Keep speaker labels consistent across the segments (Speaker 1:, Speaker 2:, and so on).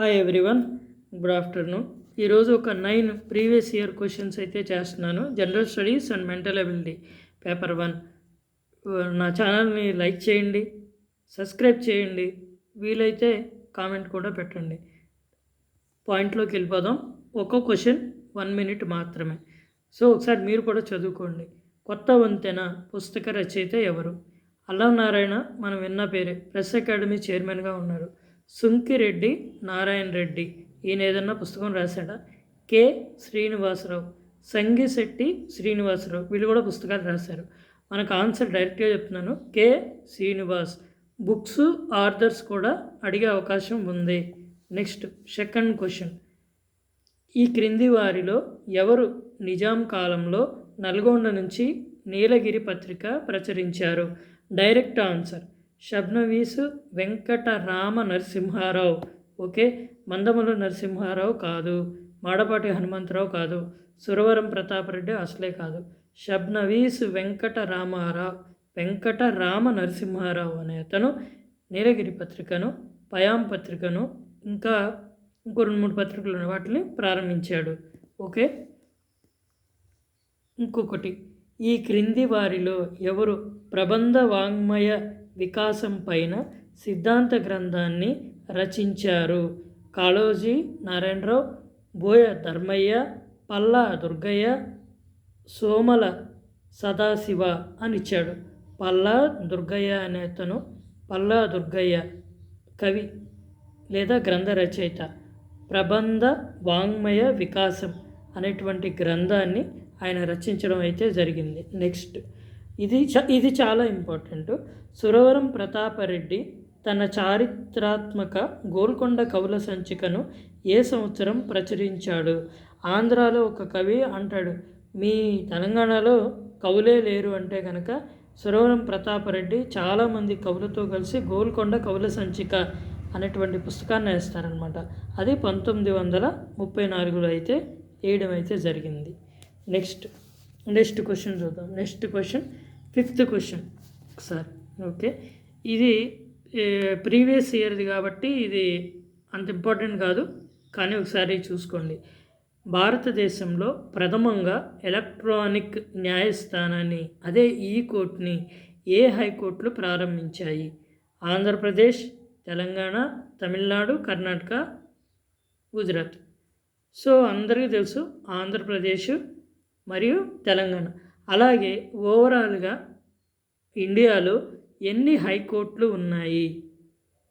Speaker 1: Hi everyone good afternoon ఈరోజు ఒక nine previous year questions అయితే చేస్తున్నాను. General studies and mental ability paper one నా ఛానల్ని లైక్ చేయండి. సబ్స్క్రైబ్ చేయండి. వీలైతే కామెంట్ కూడా పెట్టండి. పాయింట్లోకి వెళ్ళిపోదాం. ఒక్కో క్వశ్చన్ వన్ మినిట్ మాత్రమే. సో ఒకసారి మీరు కూడా చదువుకోండి. కొత్త వంతెన పుస్తక రచయిత ఎవరు? అల్లం నారాయణ మనం విన్న పేరే. ప్రెస్ అకాడమీ చైర్మన్గా ఉన్నారు. సుంకిరెడ్డి నారాయణ రెడ్డి. ఈయన ఏదన్నా పుస్తకం రాశాడా? కె. శ్రీనివాసరావు. సంగిశెట్టి శ్రీనివాసరావు. వీళ్ళు కూడా పుస్తకాలు రాశారు. మనకు ఆన్సర్ డైరెక్ట్గా చెప్తున్నాను. కె. శ్రీనివాస్. బుక్స్ ఆర్థర్స్ కూడా అడిగే అవకాశం ఉంది. Next second question. ఈ క్రింది వారిలో ఎవరు నిజాం కాలంలో నల్గొండ నుంచి నీలగిరి పత్రిక ప్రచురించారు? Direct answer. Shabnavis Venkatarama Narasimharao okay? మందములు Narasimharao కాదు. మాడపాటి హనుమంతరావు కాదు. సురవరం ప్రతాపరెడ్డి అసలే కాదు. షబ్నవీస్ వెంకటరామారావు వెంకటరామ నరసింహారావు అనే అతను నీలగిరి పత్రికను పయాం పత్రికను ఇంకా ఇంకో రెండు మూడు పత్రికలు వాటిని ప్రారంభించాడు. ఓకే? ఇంకొకటి ఈ క్రింది వారిలో ఎవరు? ప్రబంధ వాంగ్మయ వికాసం పైన సిద్ధాంత గ్రంథాన్ని రచించారు. కాళోజీ నారాయణరావు బోయ ధర్మయ్య పల్లా దుర్గయ్య సోమల సదాశివ అని ఇచ్చాడు పల్లా దుర్గయ్య అనే అతను పల్లా దుర్గయ్య కవి లేదా గ్రంథ రచయిత. ప్రబంధ వాంగ్మయ వికాసం అనేటువంటి గ్రంథాన్ని ఆయన రచించడం అయితే జరిగింది. నెక్స్ట్ ఇది చ ఇది చాలా ఇంపార్టెంట్. సురవరం ప్రతాపరెడ్డి తన చారిత్రాత్మక గోల్కొండ కవుల సంచికను ఏ సంవత్సరం ప్రచురించాడు? ఆంధ్రాలో ఒక కవి అంటాడు మీ తెలంగాణలో కవులే లేరు అంటే కనుక సురవరం ప్రతాపరెడ్డి చాలామంది కవులతో కలిసి గోల్కొండ కవుల సంచిక అనేటువంటి పుస్తకాన్ని వేస్తారనమాట అది పంతొమ్మిది వందల ముప్పై నాలుగులో అయితే వేయడం అయితే జరిగింది. నెక్స్ట్ నెక్స్ట్ క్వశ్చన్ చూద్దాం. నెక్స్ట్ క్వశ్చన్ ఫిఫ్త్ క్వశ్చన్ ఒకసారి ఓకే ఇది ప్రీవియస్ ఇయర్ది కాబట్టి ఇది అంత ఇంపార్టెంట్ కాదు కానీ ఒకసారి చూసుకోండి. భారతదేశంలో ప్రథమంగా ఎలక్ట్రానిక్ న్యాయస్థానాన్ని అదే ఈ కోర్టుని ఏ హైకోర్టులు ప్రారంభించాయి? ఆంధ్రప్రదేశ్ తెలంగాణ తమిళనాడు కర్ణాటక గుజరాత్. సో అందరికీ తెలుసు ఆంధ్రప్రదేశ్ మరియు తెలంగాణ. అలాగే ఓవరాల్గా ఇండియాలో ఎన్ని హైకోర్టులు ఉన్నాయి?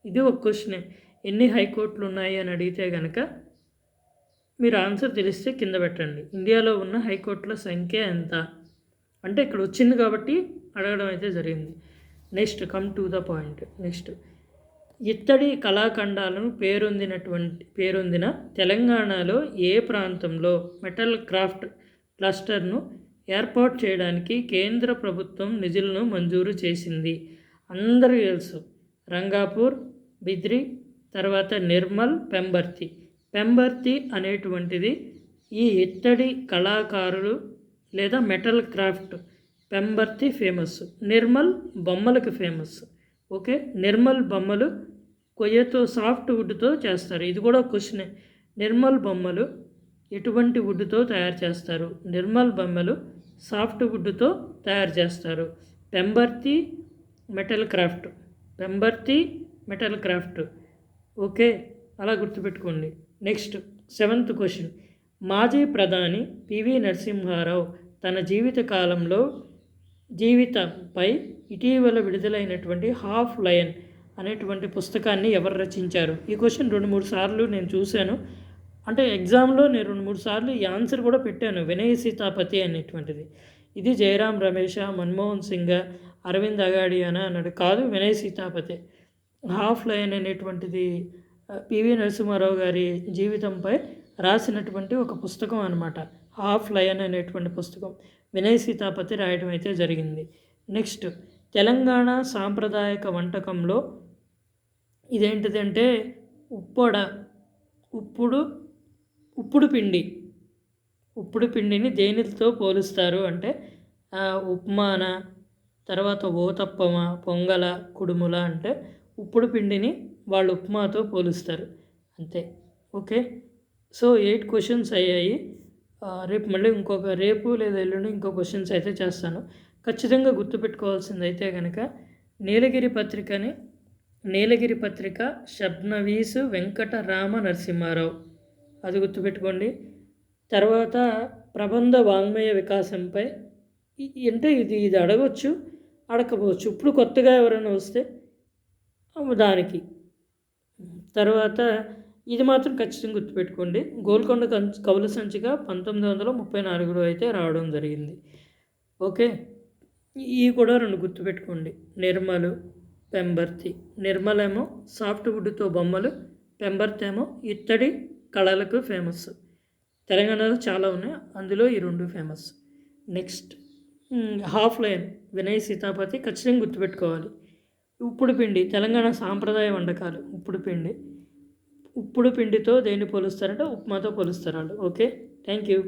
Speaker 1: ఇది ఒక క్వశ్చనే. ఎన్ని హైకోర్టులు ఉన్నాయి అని అడిగితే కనుక మీరు ఆన్సర్ తెలిస్తే కింద పెట్టండి. ఇండియాలో ఉన్న హైకోర్టుల సంఖ్య ఎంత? అంటే ఇక్కడ వచ్చింది కాబట్టి అడగడం అయితే జరిగింది. Next come to the point. Next. ఇత్తడి కళాఖండాలను పేరొందినటువంటి పేరొందిన తెలంగాణలో ఏ ప్రాంతంలో మెటల్ క్రాఫ్ట్ క్లస్టర్ను ఏర్పాటు చేయడానికి కేంద్ర ప్రభుత్వం నిధులను మంజూరు చేసింది. అందరూ తెలుసు. రంగాపూర్ బిద్రి తర్వాత నిర్మల్ పెంబర్తి. పెంబర్తి అనేటువంటిది ఈ ఇత్తడి కళాకారులు లేదా metal craft. Pembarthi famous Nirmal బొమ్మలకు ఫేమస్ ఓకే? నిర్మల్ బొమ్మలు కొయ్యతో సాఫ్ట్ వుడ్తో చేస్తారు. ఇది కూడా క్వశ్చనే. నిర్మల్ బొమ్మలు ఎటువంటి వుడ్తో తయారు చేస్తారు? నిర్మల్ బొమ్మలు సాఫ్ట్ వుడ్తో తయారు చేస్తారు. Pembarthi metal craft. Pembarthi metal craft. Okay అలా గుర్తుపెట్టుకోండి. Next seventh question. మాజీ ప్రధాని పివి నరసింహారావు తన జీవిత కాలంలో జీవితంపై ఇటీవల విడుదలైనటువంటి హాఫ్ లయన్ అనేటువంటి పుస్తకాన్ని ఎవరు రచించారు? ఈ క్వశ్చన్ రెండు మూడు సార్లు నేను చూశాను. అంటే ఎగ్జామ్లో నేను రెండు మూడు సార్లు ఈ ఆన్సర్ కూడా పెట్టాను. వినయ సీతాపతి అనేటువంటిది. ఇది జయరాం రమేష మన్మోహన్ సింగ్ అరవింద్ అగాడియానా అన్నాడు. కాదు వినయ సీతాపతి. హాఫ్ లైన్ అనేటువంటిది పివి నరసింహారావు గారి జీవితంపై రాసినటువంటి ఒక పుస్తకం అనమాట హాఫ్ లయన్ అనేటువంటి పుస్తకం. వినయ్ సీతాపతి రాయడం అయితే జరిగింది. నెక్స్ట్ తెలంగాణ సాంప్రదాయక వంటకంలో ఇదేంటిదంటే ఉప్పొడ ఉప్పుడు ఉప్పుడు పిండి. ఉప్పుడు పిండిని దేనితో పోలుస్తారు అంటే ఉప్మాన తర్వాత ఓతప్పమ పొంగల కుడుముల అంటే ఉప్పుడు పిండిని వాళ్ళు ఉప్మాతో పోలుస్తారు. అంతే. ఓకే? సో ఎయిట్ క్వశ్చన్స్ అయ్యాయి. రేపు మళ్ళీ ఇంకొక రేపు లేదా ఎల్లుండి ఇంకో క్వశ్చన్స్ అయితే చేస్తాను. ఖచ్చితంగా గుర్తుపెట్టుకోవాల్సింది అయితే కనుక నీలగిరి పత్రికని నీలగిరి పత్రిక షబ్నవీసు వెంకటరామ నరసింహారావు అది గుర్తుపెట్టుకోండి. తర్వాత ప్రబంధ వాంగ్మయ వికాసంపై అంటే ఇది ఇది అడగవచ్చు అడగకపోవచ్చు ఇప్పుడు కొత్తగా ఎవరైనా వస్తే దానికి. తర్వాత ఇది మాత్రం ఖచ్చితంగా గుర్తుపెట్టుకోండి. గోల్కొండ కవుల సంచిక పంతొమ్మిది వందల ముప్పై నాలుగులో అయితే రావడం జరిగింది. ఓకే? ఇవి కూడా రెండు గుర్తుపెట్టుకోండి. నిర్మలు పెంబర్తి. నిర్మలేమో సాఫ్ట్వుడ్తో సాఫ్ట్ వుడ్తో బొమ్మలు పెంబర్తేమో ఇత్తడి కళలకు ఫేమస్ తెలంగాణలో చాలా ఉన్నాయి. అందులో ఈ రెండు famous next half lion Vinay Sitapati ఖచ్చితంగా గుర్తుపెట్టుకోవాలి. ఉప్పుడు పిండి తెలంగాణ సాంప్రదాయ వంటకాలు ఉప్పుడు పిండి. ఉప్పుడు పిండితో దేన్ని పోలుస్తారంటే ఉప్మాతో పోలుస్తారు వాళ్ళు. Okay thank you